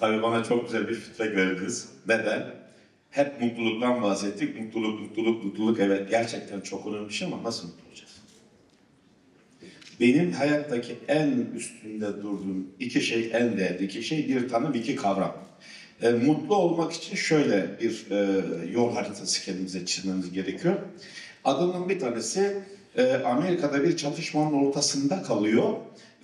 Tabii bana çok güzel bir feedback verdiniz. Neden? Hep mutluluktan bahsettik. Mutluluk, mutluluk, mutluluk. Evet gerçekten çok önemli bir şey ama nasıl mutlu olacağız? Benim hayattaki en üstünde durduğum iki şey, en değerli iki şey, bir tanım, iki kavram. E, mutlu olmak için şöyle bir e, yol haritası kendimize çizmemiz gerekiyor. Adının bir tanesi e, Amerika'da bir çatışmanın ortasında kalıyor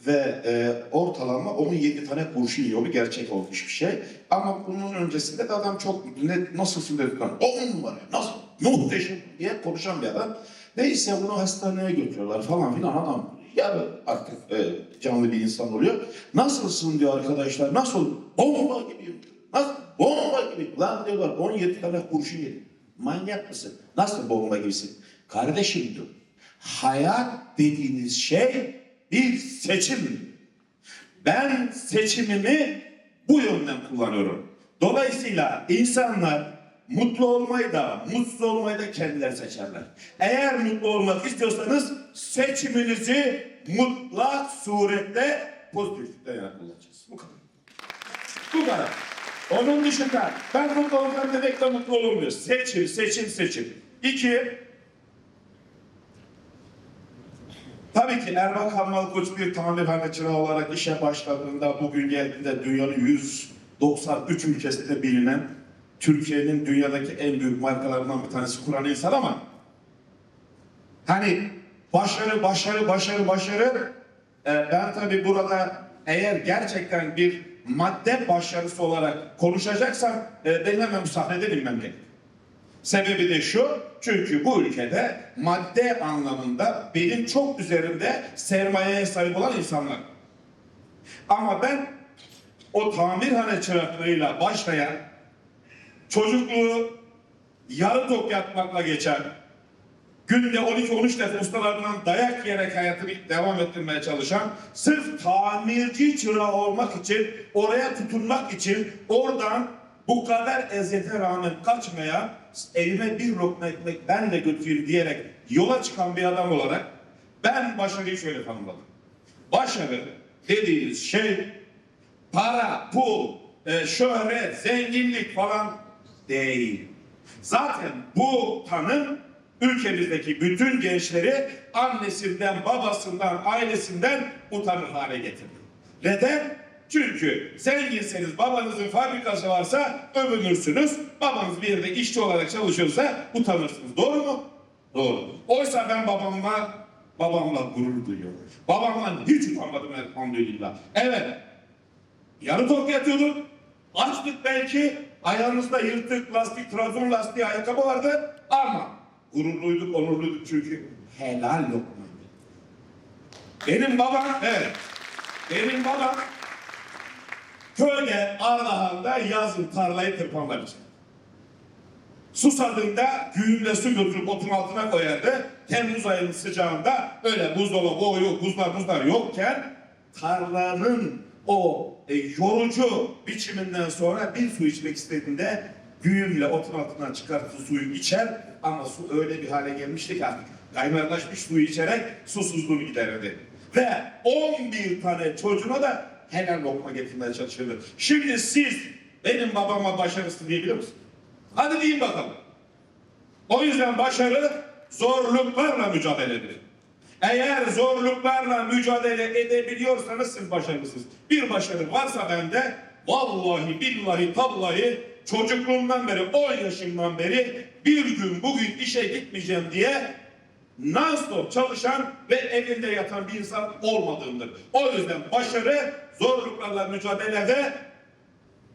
ve e, ortalama 17 tane kurşun yiyor. Bu gerçek olmuş bir şey. Ama bunun öncesinde de adam çok mutlu. Ne, nasılsın dedi. On numara, nasıl? Muhteşem diye konuşan bir adam. Neyse bunu hastaneye götürüyorlar falan filan adam. Ya artık e, canlı bir insan oluyor. Nasılsın diyor arkadaşlar. Nasıl? Bomba gibiyim. Nasıl? Bomba gibi. Lan diyorlar 17 tane kurşun yedim. Manyak mısın? Nasıl bomba gibisin? Kardeşim diyor. Hayat dediğiniz şey bir seçim. Ben seçimimi bu yönden kullanıyorum. Dolayısıyla insanlar mutlu olmayı da mutsuz olmayı da kendileri seçerler. Eğer mutlu olmak istiyorsanız seçiminizi mutlak surette pozitiflikten yana kullanacağız. Bu kadar. Bu kadar. Onun dışında ben mutlu olacağım demekle mutlu olmuyor. Seçim, seçim, seçim. İki, Tabii ki Erbakan Malkoç bir tamirhane çırağı olarak işe başladığında bugün geldiğinde dünyanın 193 ülkesinde bilinen Türkiye'nin dünyadaki en büyük markalarından bir tanesi kuran insan ama hani başarı başarı başarı başarı e, ben tabii burada eğer gerçekten bir madde başarısı olarak konuşacaksam e, benim hemen müsaade edilmem gerekiyor. Sebebi de şu, çünkü bu ülkede madde anlamında benim çok üzerimde sermayeye sahip olan insanlar. Ama ben o tamirhane çıraklığıyla başlayan, çocukluğu yarı tok yatmakla geçen, günde 12-13 defa ustalarından dayak yiyerek hayatını devam ettirmeye çalışan, sırf tamirci çırağı olmak için, oraya tutunmak için, oradan bu kadar eziyete rağmen kaçmaya, evime bir lokma ekmek ben de götüreyim diyerek yola çıkan bir adam olarak ben başarıyı şöyle tanımladım. Başarı dediğiniz şey para, pul, e, şöhret, zenginlik falan değil. Zaten bu tanım ülkemizdeki bütün gençleri annesinden, babasından, ailesinden utanır hale getirdi. Neden? Çünkü zenginseniz babanızın fabrikası varsa övünürsünüz. Babanız bir yerde işçi olarak çalışıyorsa utanırsınız. Doğru mu? Doğru. Oysa ben babamla babamla gurur duyuyorum. Babamla hiç utanmadım elhamdülillah. Evet. Yarı tok yatıyorduk. Açtık belki. Ayağımızda yırtık lastik, trabzon lastiği ayakkabı vardı. Ama gururluyduk, onurluyduk çünkü helal lokmaydı. Benim babam, evet. Benim babam köyde Ardahan'da yazın tarlayı tırpanlar için. Susadığında güğümle su götürüp otun altına koyardı. Temmuz ayının sıcağında öyle buzdolabı, o yok, buzlar buzlar yokken tarlanın o e, yorucu biçiminden sonra bir su içmek istediğinde güğümle otun altından çıkartıp suyu içer ama su öyle bir hale gelmişti ki artık kaymarlaşmış suyu içerek susuzluğunu giderirdi. Ve 11 tane çocuğuna da helal lokma getirmeye çalışırdı. Şimdi siz benim babama başarısı diyebilir misiniz? Hadi deyin bakalım. O yüzden başarı zorluklarla mücadeledir. Eğer zorluklarla mücadele edebiliyorsanız siz başarılısınız. Bir başarı varsa bende vallahi billahi tallahi çocukluğumdan beri 10 yaşımdan beri bir gün bugün işe gitmeyeceğim diye non-stop çalışan ve evinde yatan bir insan olmadığımdır. O yüzden başarı zorluklarla mücadelede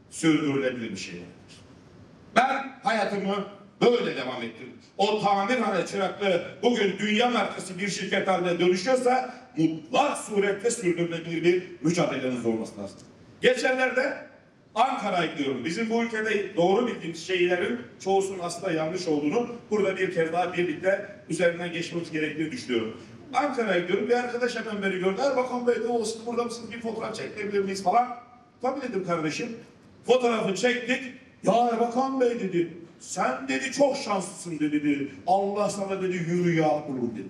sürdürülebilir bir şey. Ben hayatımı böyle devam ettirdim. O tamirhane çıraklığı bugün dünya markası bir şirket haline dönüşüyorsa mutlak surette sürdürülebilir bir mücadeleniz olması lazım. Geçenlerde Ankara'ya gidiyorum. Bizim bu ülkede doğru bildiğimiz şeylerin çoğusunun aslında yanlış olduğunu burada bir kez daha birlikte üzerinden geçmemiz gerektiğini düşünüyorum. Ankara'ya gidiyorum. Bir arkadaş hemen beni gördü. Erbakan Bey ne olsun burada mısınız? Bir fotoğraf çekebilir miyiz falan. Tabii dedim kardeşim. Fotoğrafı çektik. Ya Erbakan Bey dedi. Sen dedi çok şanslısın dedi. dedi. Allah sana dedi yürü ya kulum dedi.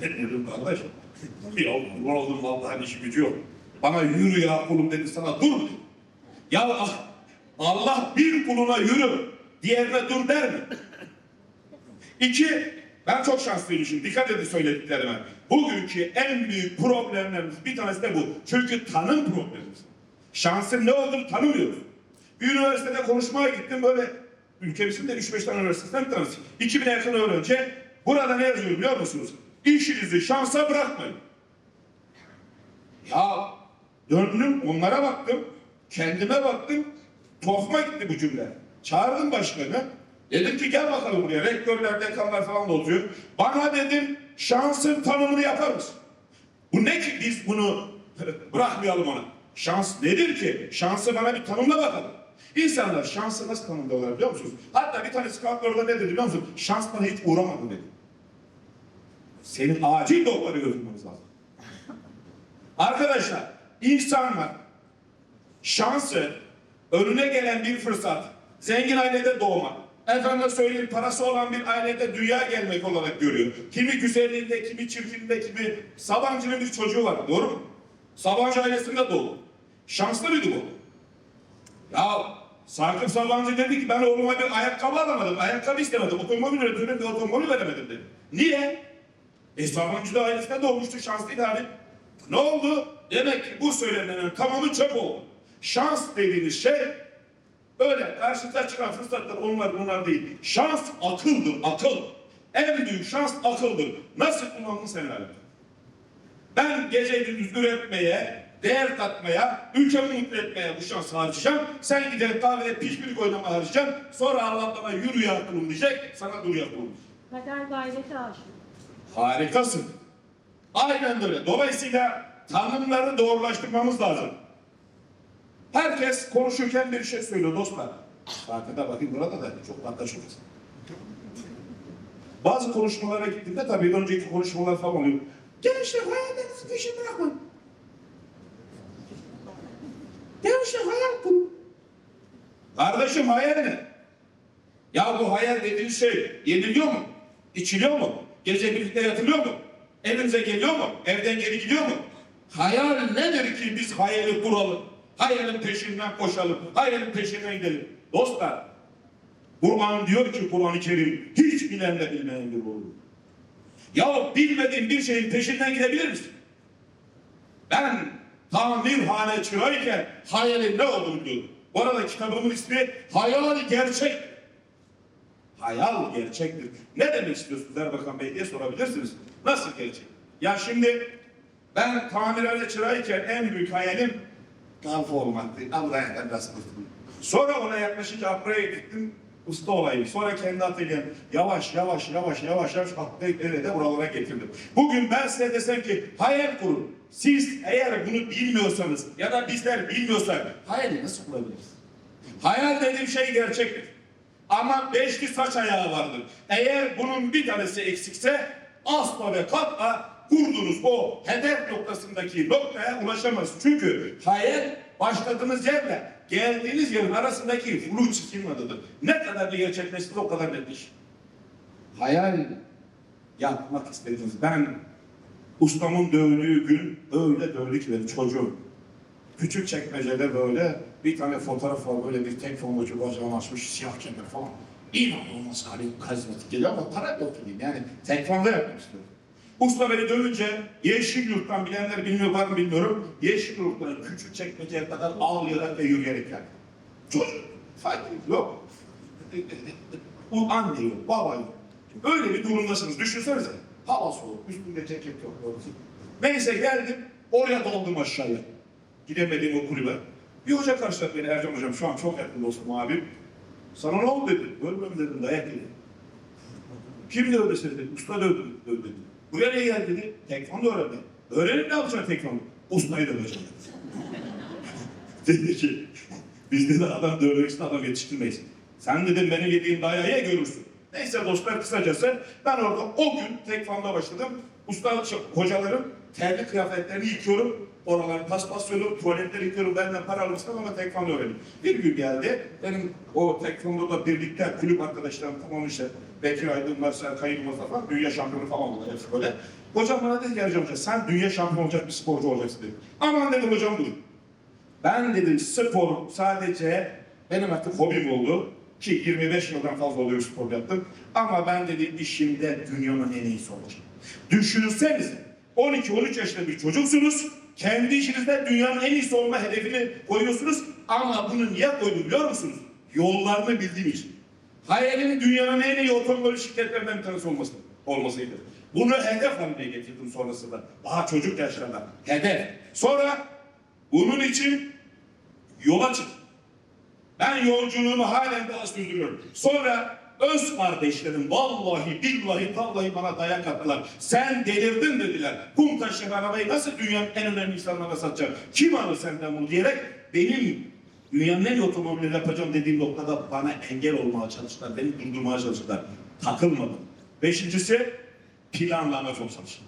Dedim kardeş. Ya kurban oldum vallahi işi gücü yok. Bana yürü ya kulum dedi sana dur. Ya ah, Allah bir kuluna yürü, diğerine dur der mi? İki, ben çok şanslıymışım. Dikkat edin söylediklerime. Bugünkü en büyük problemlerimiz bir tanesi de bu. Çünkü tanım problemimiz. Şansın ne olduğunu tanımıyoruz. Bir üniversitede konuşmaya gittim böyle ülkemizin de 3-5 tane üniversitesinden bir tanesi. 2000'e yakın öğrenci. Burada ne yazıyor biliyor musunuz? İşinizi şansa bırakmayın. Ya döndüm onlara baktım. Kendime baktım. Tuhafıma gitti bu cümle. Çağırdım başkanı. Dedim ki gel bakalım buraya. Rektörler, dekanlar falan da oturuyor. Bana dedim şansın tanımını yapar mısın? Bu ne ki biz bunu bırakmayalım ona. Şans nedir ki? Şansı bana bir tanımla bakalım. İnsanlar şansı nasıl tanımlıyorlar biliyor musunuz? Hatta bir tanesi kalktı orada ne dedi biliyor musun? Şans bana hiç uğramadı dedi. Senin acil doktora görünmemiz lazım. Arkadaşlar, insanlar şansı, önüne gelen bir fırsat, zengin ailede doğmak, efendime söyleyeyim parası olan bir ailede dünya gelmek olarak görüyor. Kimi güzelliğinde, kimi çirkinliğinde, kimi Sabancı'nın bir çocuğu var, doğru mu? Sabancı ailesinde doğdu. Şanslı mıydı bu? Ya Sakıp Sabancı dedi ki ben oğluma bir ayakkabı alamadım, ayakkabı istemedim, otomobil üretmedim bir otomobil veremedim dedi. Niye? E Sabancı da ailesinde doğmuştu, şanslıydı hani. Ne oldu? Demek ki bu söylenenlerin tamamı çöp oldu. Şans dediğiniz şey öyle karşınıza çıkan fırsatlar onlar bunlar değil. Şans akıldır, akıl. En büyük şans akıldır. Nasıl kullandın sen herhalde? Ben gece gündüz üretmeye, değer katmaya, ülkemi mutlu etmeye bu şansı harcayacağım. Sen gider kahvede pişpirik oynama harcayacaksın. Sonra Allah bana yürü ya kulum diyecek. Sana dur ya kulum. Kader gayrete aşık. Harikasın. Aynen öyle. Dolayısıyla tanımları doğrulaştırmamız lazım. Herkes konuşurken bir şey söylüyor dostlar. Saatine bakayım burada da çok anlaşılmaz. Bazı konuşmalara gittiğimde tabii önceki konuşmalar falan oluyor. Gençler hayallerinizi peşin bırakmayın. Gençler hayal kurun. Kardeşim hayal ne? Ya bu hayal dediğin şey yeniliyor mu? İçiliyor mu? Gece birlikte yatılıyor mu? Evimize geliyor mu? Evden geri gidiyor mu? Hayal nedir ki biz hayali kuralım? Hayalin peşinden koşalım. Hayalin peşinden gidelim. Dostlar, Kur'an diyor ki Kur'an-ı Kerim hiç bilenle bilmeyen bir olur. Ya bilmediğin bir şeyin peşinden gidebilir misin? Ben tamirhane çırayken hayalin ne olduğunu biliyordum. Bu arada kitabımın ismi Hayal Gerçek. Hayal gerçektir. Ne demek istiyorsunuz Erbakan Bey diye sorabilirsiniz. Nasıl gerçek? Ya şimdi ben tamirhane çırayken en büyük hayalim olmaktı. Allah'tan nasıl kurtulayım. Sonra ona yaklaşınca buraya gittim usta olayım. Sonra kendi atölyem yavaş yavaş yavaş yavaş yavaş atlayıp de buralara getirdim. Bugün ben size desem ki hayal kurun. Siz eğer bunu bilmiyorsanız ya da bizler bilmiyorsak hayali nasıl kurabiliriz? Hayal dediğim şey gerçektir. Ama beşli saç ayağı vardır. Eğer bunun bir tanesi eksikse asla ve katla kurduğunuz o hedef noktasındaki noktaya ulaşamaz. Çünkü hayal başladığınız yerle geldiğiniz yerin arasındaki flu çizginin adıdır. Ne kadar da gerçekleştir o kadar netleşir. Hayal yapmak istediniz. Ben ustamın dövdüğü gün öyle dövdü ki çocuğum. Küçük çekmecede böyle bir tane fotoğraf var böyle bir tek fonlocu bacağını açmış siyah kemer falan. İnanılmaz hani karizmatik geliyor ama para yok diyeyim yani yapmak istiyorum. Usta beni dövünce yeşil yurttan bilenler bilmiyor var mı bilmiyorum. Yeşil yurttan küçük çekmeceye kadar ağlayarak ve yürüyerek geldi. Çocuk fark yok. Bu anne yok, baba yok. Öyle bir durumdasınız düşünsenize. Hava soğuk, üstünde ceket yok. doğrusu. Neyse geldim, oraya daldım aşağıya. Gidemediğim o kulübe. Bir hoca karşıladı beni Ercan hocam şu an çok yakın dostum abim. Sana ne oldu dedi. Ölmem dedim dayak yedi. Kim dövdü seni dedi. Usta dövdü, dövdü dedi. Buraya niye geldin dedi. Tekvando öğrendi. Öğrenip ne yapacaksın tekvando? Ustayı döveceğim dedi. dedi ki biz dedi adam dövmek için adam yetiştirmeyiz. Sen dedim benim yediğim dayağı ye görürsün. Neyse dostlar kısacası ben orada o gün tekvando başladım. Usta hocalarım terli kıyafetlerini yıkıyorum. Oraları paspaslıyorum, tuvaletleri yıkıyorum. Benden para alırsam ama tekvando öğrendim. Bir gün geldi. Benim o tekvandoda birlikte kulüp arkadaşlarım tamam işte Bekir Aydın var, Serkan Yılmaz falan dünya şampiyonu falan oldu hepsi böyle. Hocam bana dedi ki Ercan Hoca sen dünya şampiyonu olacak bir sporcu olacaksın dedi. Aman dedim hocam dur. Ben dedim spor sadece benim artık hobim oldu. Ki 25 yıldan fazla oluyor spor yaptım. Ama ben dedim işimde dünyanın en iyisi olacağım. Düşünsenize 12-13 yaşında bir çocuksunuz. Kendi işinizde dünyanın en iyisi olma hedefini koyuyorsunuz. Ama bunu niye koydum biliyor musunuz? Yollarını bildiğim için. Hayalim dünyanın en iyi otomobil şirketlerinden bir tanesi olması, olmasıydı. Bunu hedef haline getirdim sonrasında. Daha çocuk yaşlarda. Hedef. Sonra bunun için yola çıktım. Ben yolculuğumu halen daha sürdürüyorum. Sonra öz kardeşlerim vallahi billahi tallahi bana dayak attılar. Sen delirdin dediler. Kum taşıyan arabayı nasıl dünyanın en önemli insanlara satacak? Kim alır senden bunu diyerek benim dünyanın en iyi otomobilini yapacağım dediğim noktada bana engel olmaya çalıştılar. Beni durdurmaya çalıştılar. Takılmadım. Beşincisi planlama çok çalıştım.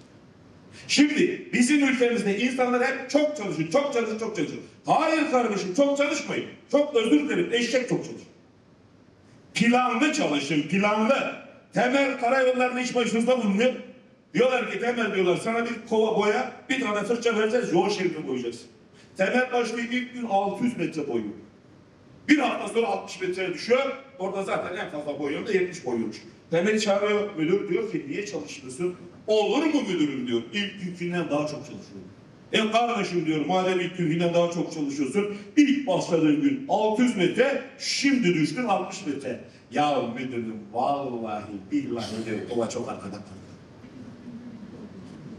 Şimdi bizim ülkemizde insanlar hep çok çalışın, çok çalışın, çok çalışın. Hayır kardeşim çok çalışmayın. Çok özür dilerim eşek çok çalışın. Planlı çalışın, planlı. Temel karayollarını iş başınızda bulunuyor. Diyorlar ki temel diyorlar sana bir kova boya, bir tane fırça vereceğiz, yol şeridini boyayacaksın. Temel başlıyor ilk gün 600 metre boyu. Bir hafta sonra 60 metreye düşüyor. Orada zaten en fazla boyuyor da 70 boyuyormuş. Temeli çağırıyor müdür diyor ki niye çalışmıyorsun? Olur mu müdürüm diyor. İlk günkünden daha çok çalışıyorum. E kardeşim diyor madem ilk günkünden daha çok çalışıyorsun. ilk başladığın gün 600 metre şimdi düştün 60 metre. Ya müdürüm vallahi billahi diyor. Ola çok arkada kaldı.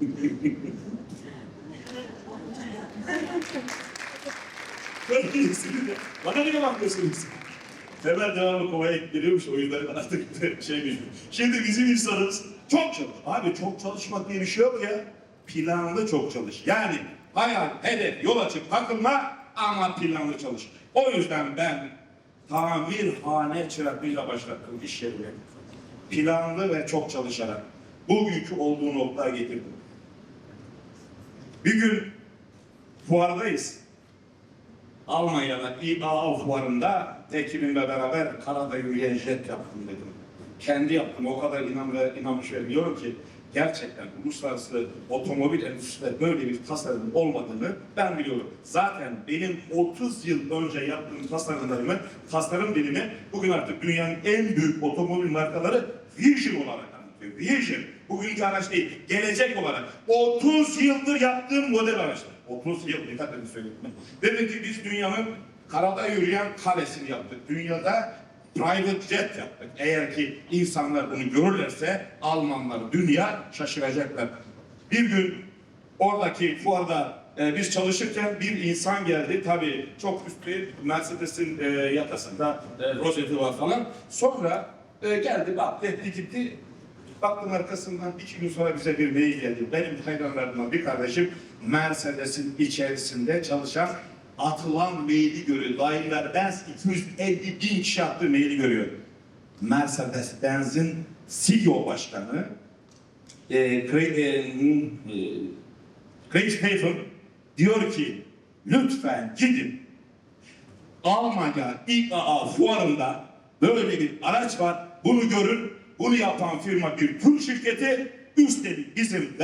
Bana niye bakmıyorsunuz? Temel devamlı kovaya geliyormuş o yüzden artık şey bilmiyorum. Şimdi bizim insanımız çok çalış. Abi çok çalışmak diye bir şey yok ya. Planlı çok çalış. Yani hayal, hedef, yol açıp takılma ama planlı çalış. O yüzden ben tamirhane çıraklığıyla başlattım iş yerine. Planlı ve çok çalışarak bugünkü olduğu noktaya getirdim. Bir gün fuardayız. Almanya'da İBA fuarında ekibimle beraber karada yürüyen jet yaptım dedim. Kendi yaptım o kadar inan ve inanmış ve biliyorum ki gerçekten uluslararası otomobil endüstrisinde böyle bir tasarım olmadığını ben biliyorum. Zaten benim 30 yıl önce yaptığım tasarımlarımı, tasarım dilimi bugün artık dünyanın en büyük otomobil markaları Vision olarak anlatıyor. Vision. Bugünkü araç değil, gelecek olarak 30 yıldır yaptığım model araçlar. 30 yıl dikkat edin söyleyeyim. Demek ki biz dünyanın karada yürüyen kalesini yaptık. Dünyada private jet yaptık. Eğer ki insanlar bunu görürlerse Almanlar, dünya şaşıracaklar. Bir gün oradaki fuarda e, biz çalışırken bir insan geldi. Tabii çok üstü Mercedes'in e, yakasında e, rozeti var falan. Sonra e, geldi baktı etti gitti. Baktım arkasından iki gün sonra bize bir mail geldi. Benim hayranlarımdan bir kardeşim Mercedes'in içerisinde çalışan atılan maili görüyor. Daimler Benz 250 bin kişi attığı maili görüyor. Mercedes-Benz'in CEO başkanı e, Craig, e, e, Craig diyor ki lütfen gidin Almanya İKA fuarında böyle bir araç var. Bunu görün. Bunu yapan firma bir Türk şirketi. Üstelik bizim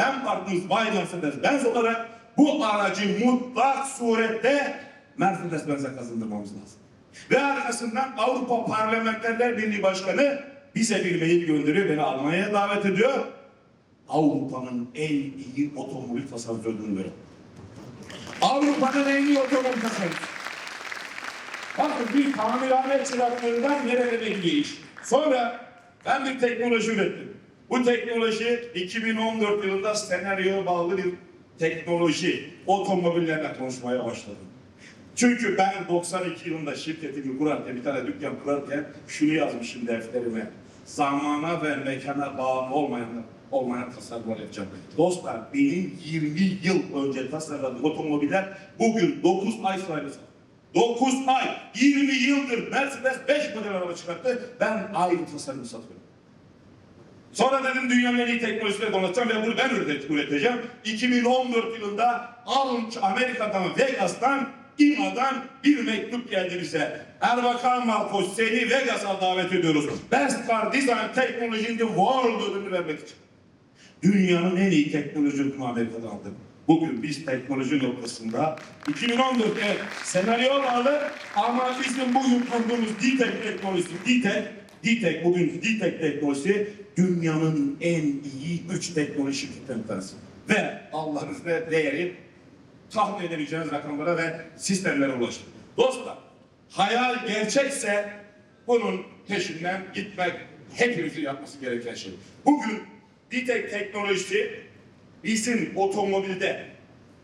Bay Mercedes Benz olarak bu aracı mutlak surette Mercedes Benz'e kazandırmamız lazım. Ve arkasından Avrupa Parlamenterler Birliği Başkanı bize bir mail gönderiyor. Beni Almanya'ya davet ediyor. Avrupa'nın en iyi otomobil tasarımcılığını veriyor. Avrupa'nın en iyi otomobil tasarımcısı. Bakın bir tamirhane çıraklığından nerelere iş. Sonra ben bir teknoloji ürettim. Bu teknoloji 2014 yılında senaryoya bağlı bir teknoloji. Otomobillerle konuşmaya başladım. Çünkü ben 92 yılında şirketimi kurarken, bir tane dükkan kurarken şunu yazmışım defterime. Zamana ve mekana bağımlı olmayan, olmayan tasarımlar yapacağım. Dostlar benim 20 yıl önce tasarladığım otomobiller bugün 9 ay satılıyor. 9 ay, 20 yıldır Mercedes 5 model araba çıkarttı. Ben aynı tasarımı satıyorum. Sonra dedim dünyanın en iyi teknolojisiyle donatacağım ve bunu ben üret- üreteceğim. 2014 yılında alın Amerika'dan Vegas'tan İMA'dan bir mektup geldi bize. Erbakan Malkoç seni Vegas'a davet ediyoruz. Best Car Design Technology in the World ödülünü vermek için. Dünyanın en iyi teknoloji ürünü Amerika'dan aldık. Bugün biz teknoloji noktasında 2014 evet senaryo bağlı ama bizim bugün kurduğumuz D-Tech teknolojisi D-Tech D-Tech bugün D-Tech teknolojisi dünyanın en iyi 3 teknoloji şirketlerinden bir tanesi. Ve Allah'ın izniyle değeri tahmin edemeyeceğiniz rakamlara ve sistemlere ulaştı. Dostlar, hayal gerçekse bunun peşinden gitmek hepimizin yapması gereken şey. Bugün Ditek teknolojisi bizim otomobilde,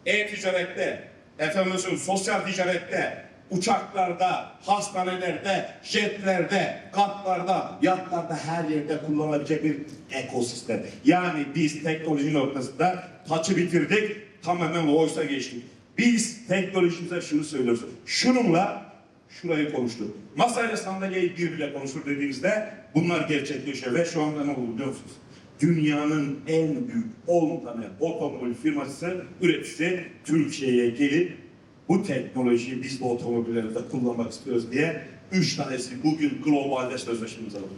e-ticarette, efendim sosyal ticarette, uçaklarda, hastanelerde, jetlerde, katlarda, yatlarda her yerde kullanılabilecek bir ekosistem. Yani biz teknoloji noktasında taçı bitirdik, tamamen oysa geçtik. Biz teknolojimize şunu söylüyoruz. Şununla şurayı konuştuk. Masayla sandalyeyi bir bile konuşur dediğimizde bunlar gerçekleşiyor ve şu anda ne oldu biliyor musunuz? Dünyanın en büyük 10 tane otomobil firması, üreticisi Türkiye'ye gelip bu teknolojiyi biz de otomobillerde kullanmak istiyoruz diye üç tanesi bugün globalde sözleşme imzaladık.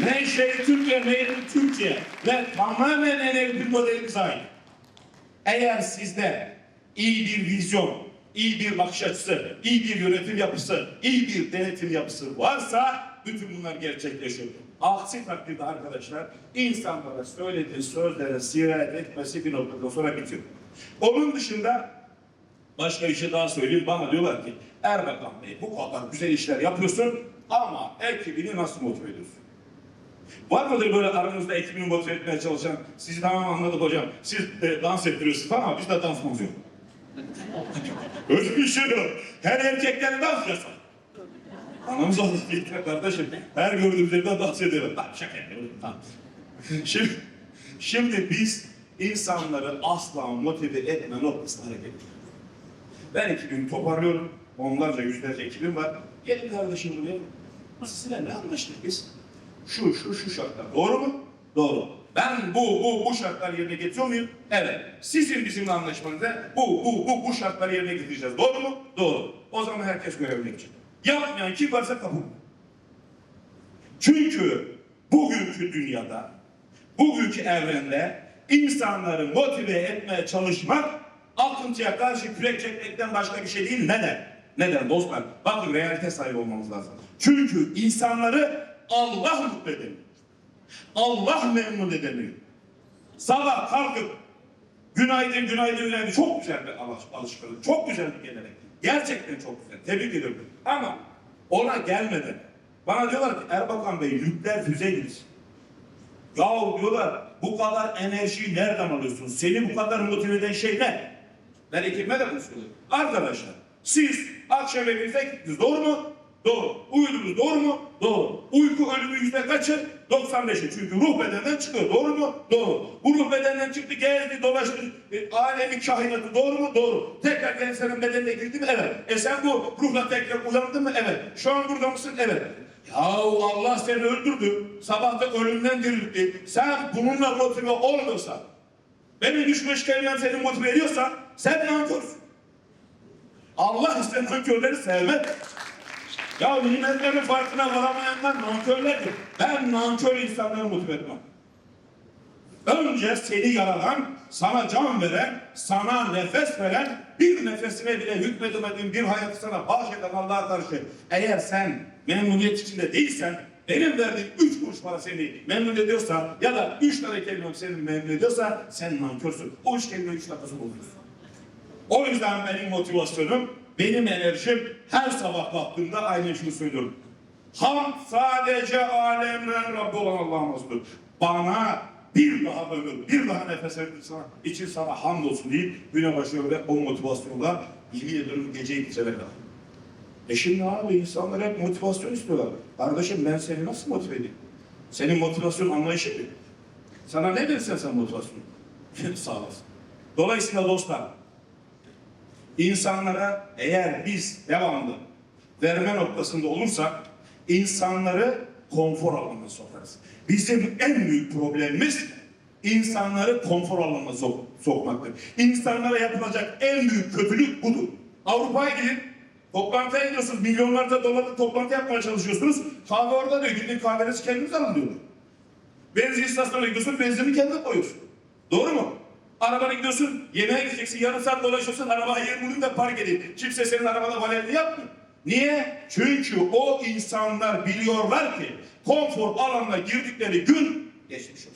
Ne şey Türkiye, ne Türkiye ve tamamen enerji modelimize ait. Eğer sizde iyi bir vizyon, iyi bir bakış açısı, iyi bir yönetim yapısı, iyi bir denetim yapısı varsa bütün bunlar gerçekleşiyor. Aksi takdirde arkadaşlar insanlara söylediği sözlere sirayet etmesi bir noktadan sonra bitiyor. Onun dışında başka bir şey daha söyleyeyim. Bana diyorlar ki Erbakan Bey bu kadar güzel işler yapıyorsun ama ekibini nasıl motive ediyorsun? Var mıdır böyle aranızda ekibini motive etmeye çalışan? Sizi tamam anladık hocam. Siz e, dans ettiriyorsunuz ama biz de dans yok. Öyle bir şey yok. Her erkekler dans yasak. Anamız alıştı kardeşim. Her gördüğümüz evde dans edelim. Tamam şaka yapıyorum. Tamam. Şimdi, şimdi biz insanları asla motive etme noktasına hareket ediyoruz. Ben ekibimi toparlıyorum. Onlarca yüzlerce ekibim var. Gelin kardeşim buraya. Sizinle ne anlaştık biz? Şu, şu, şu şartlar. Doğru mu? Doğru. Ben bu, bu, bu şartlar yerine getiriyor muyum? Evet. Sizin bizimle anlaşmanızda bu, bu, bu, bu şartlar yerine getireceğiz. Doğru mu? Doğru. O zaman herkes görevine gidecek. Yapmayan kim varsa kabul. Çünkü bugünkü dünyada, bugünkü evrende insanları motive etmeye çalışmak akıntıya karşı kürek çekmekten başka bir şey değil. Neden? Neden dostlar? Bakın realite sahibi olmamız lazım. Çünkü insanları Allah mutlu edemiyor. Allah memnun edemiyor. Sabah kalkıp günaydın günaydın günaydın çok güzel bir alış- alışkanlık. Çok güzel bir gelenek. Gerçekten çok güzel. Tebrik ediyorum. Ama ona gelmeden bana diyorlar ki Erbakan Bey nükleer füze gibisin. Yahu diyorlar bu kadar enerjiyi nereden alıyorsun? Seni bu kadar motive eden şey ne? Ben ekibime de bunu söylüyorum. Arkadaşlar siz akşam evinize gittiniz doğru mu? Doğru. Uyudunuz doğru mu? Doğru. Uyku ölümü yüzde kaçı? 95'i. Çünkü ruh bedenden çıkıyor. Doğru mu? Doğru. Bu ruh bedenden çıktı, geldi, dolaştı. E, alemin kainatı doğru mu? Doğru. Tekrar senin bedenine girdi mi? Evet. E sen bu ruhla tekrar uyandın mı? Evet. Şu an burada mısın? Evet. Yahu Allah seni öldürdü. Sabah da ölümden diriltti. Sen bununla motive olmuyorsan, benim düşmüş kelimem seni motive ediyorsa sen nankörsün. Allah ise nankörleri sevmez. Ya nimetlerin farkına varamayanlar nankörlerdir. Ben nankör insanları motive etmem. Önce seni yaratan, sana can veren, sana nefes veren, bir nefesine bile hükmedemediğin bir hayatı sana bahşeden Allah'a karşı eğer sen memnuniyet içinde değilsen, benim verdiğim üç kuruş para seni memnun ediyorsa ya da üç tane kelimem seni memnun ediyorsa sen nankörsün. O üç kelime üç dakikası buluyorsun. O yüzden benim motivasyonum, benim enerjim her sabah kalktığımda aynen şunu söylüyorum. Ham sadece alemlerin Rabbi olan mahsustur. Bana bir daha ömür, bir daha nefes verirsen için sana hamdolsun deyip güne başlıyor ve o motivasyonla yemin ediyorum geceyi bitirene kadar. E şimdi abi insanlar hep motivasyon istiyorlar. Kardeşim ben seni nasıl motive edeyim? Senin motivasyon anlayışın ne? Sana ne verirsen sen motivasyon? Sağ olasın. Dolayısıyla dostlar, insanlara eğer biz devamlı verme noktasında olursak insanları konfor alanına sokarız. Bizim en büyük problemimiz insanları konfor alanına sok sokmaktır. İnsanlara yapılacak en büyük kötülük budur. Avrupa'ya gidin, toplantıya gidiyorsunuz, milyonlarca dolarlık toplantı yapmaya çalışıyorsunuz. Kahve orada diyor, günlük kahvenizi kendiniz alın diyorlar. Benzin istasyonuna gidiyorsun, benzinini kendin koyuyorsun. Doğru mu? Arabana gidiyorsun, yemeğe gideceksin, yarım saat dolaşıyorsun, arabaya yer bulayım da park edeyim. Kimse senin arabada valetli yapmıyor. Niye? Çünkü o insanlar biliyorlar ki konfor alanına girdikleri gün geçmiş olsun.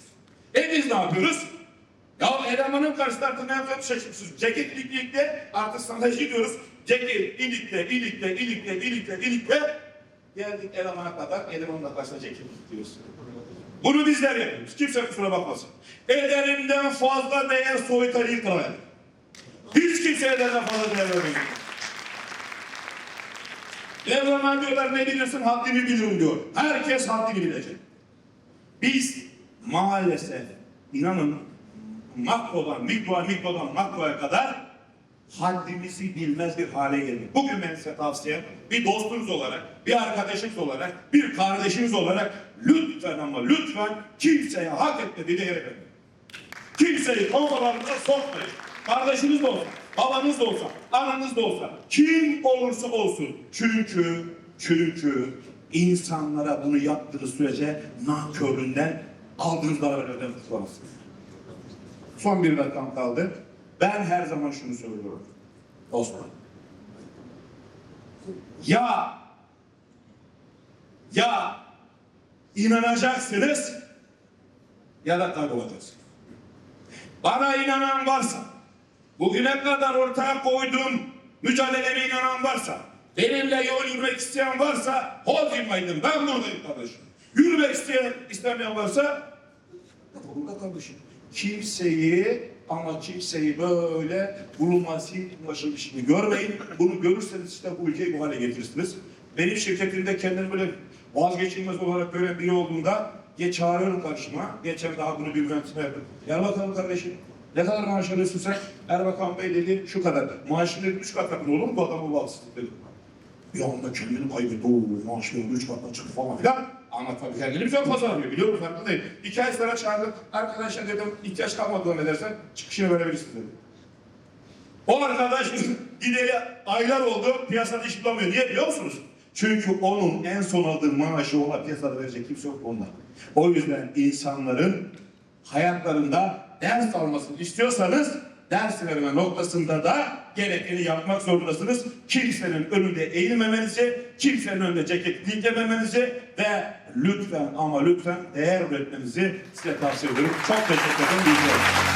E biz ne yapıyoruz? Ya elemanın karşısında artık ne yapıyoruz şaşırmışsınız. Ceket ilikle artık strateji diyoruz. Ceket ilikle ilikle ilikle ilikle ilikle geldik elemana kadar elemanın da karşısına ceket diyoruz. Bunu bizler yapıyoruz. Kimse kusura bakmasın. Ederinden fazla değer soytarıyı kırar. Hiç kimse ederinden fazla değer vermiyor. Devraman diyorlar ne bilirsin haddimi bilirim diyor. Herkes haddini bilecek. Biz maalesef inanın makrodan, mikroya, mikrodan makroya kadar haddimizi bilmez bir hale geldik. Bugün ben size tavsiyem bir dostunuz olarak, bir arkadaşınız olarak, bir kardeşiniz olarak lütfen ama lütfen kimseye hak etmediği değer verin. Kimseyi konularınıza sokmayın. Kardeşiniz de olsa, babanız da olsa, ananız da olsa, kim olursa olsun. Çünkü, çünkü insanlara bunu yaptığı sürece nanköründen aldığınız darabelerden kurtulamazsınız. Son bir dakikam kaldı. Ben her zaman şunu söylüyorum. Osman. Ya ya inanacaksınız ya da kaybolacaksınız. Bana inanan varsa, bugüne kadar ortaya koyduğum mücadeleme inanan varsa, benimle yol yürümek isteyen varsa, Hodgkin'daydım, ben buradayım kardeşim. Yürümek isteyen, istemeyen varsa, burada kardeşim. Kimseyi ama kimseyi böyle bulunması ulaşılmışını görmeyin. Bunu görürseniz işte bu ülkeyi bu hale getirirsiniz. Benim şirketimde kendini böyle vazgeçilmez olarak gören biri olduğunda geç çağırıyorum karşıma. Geçen daha bunu bir mühendisine yaptım. Gel bakalım kardeşim. Ne kadar maaş alıyorsun sen? Erbakan Bey dedi şu kadar. Maaşın dedim üç kat katın olur mu bu adamın bağımsızlık dedi. Bir anda kendini kaybetti. Oo maaşlarım üç katına çıktı falan filan. Ama tabii güzel pazarlıyor. Biliyorum farkındayım. İki ay sonra çağırdım. Arkadaşlar dedim ihtiyaç kalmadı ne dersen çıkışını verebilirsin dedim. O arkadaş gideli aylar oldu piyasada iş bulamıyor. Niye biliyor musunuz? Çünkü onun en son aldığı maaşı ona piyasada verecek kimse yok ondan. O yüzden insanların hayatlarında ders almasını istiyorsanız ders verme noktasında da gerekeni yapmak zorundasınız. Kimsenin önünde eğilmemenizi, kimsenin önünde ceket diklememenizi ve lütfen ama lütfen değer üretmenizi size tavsiye ediyorum. Çok teşekkür ederim.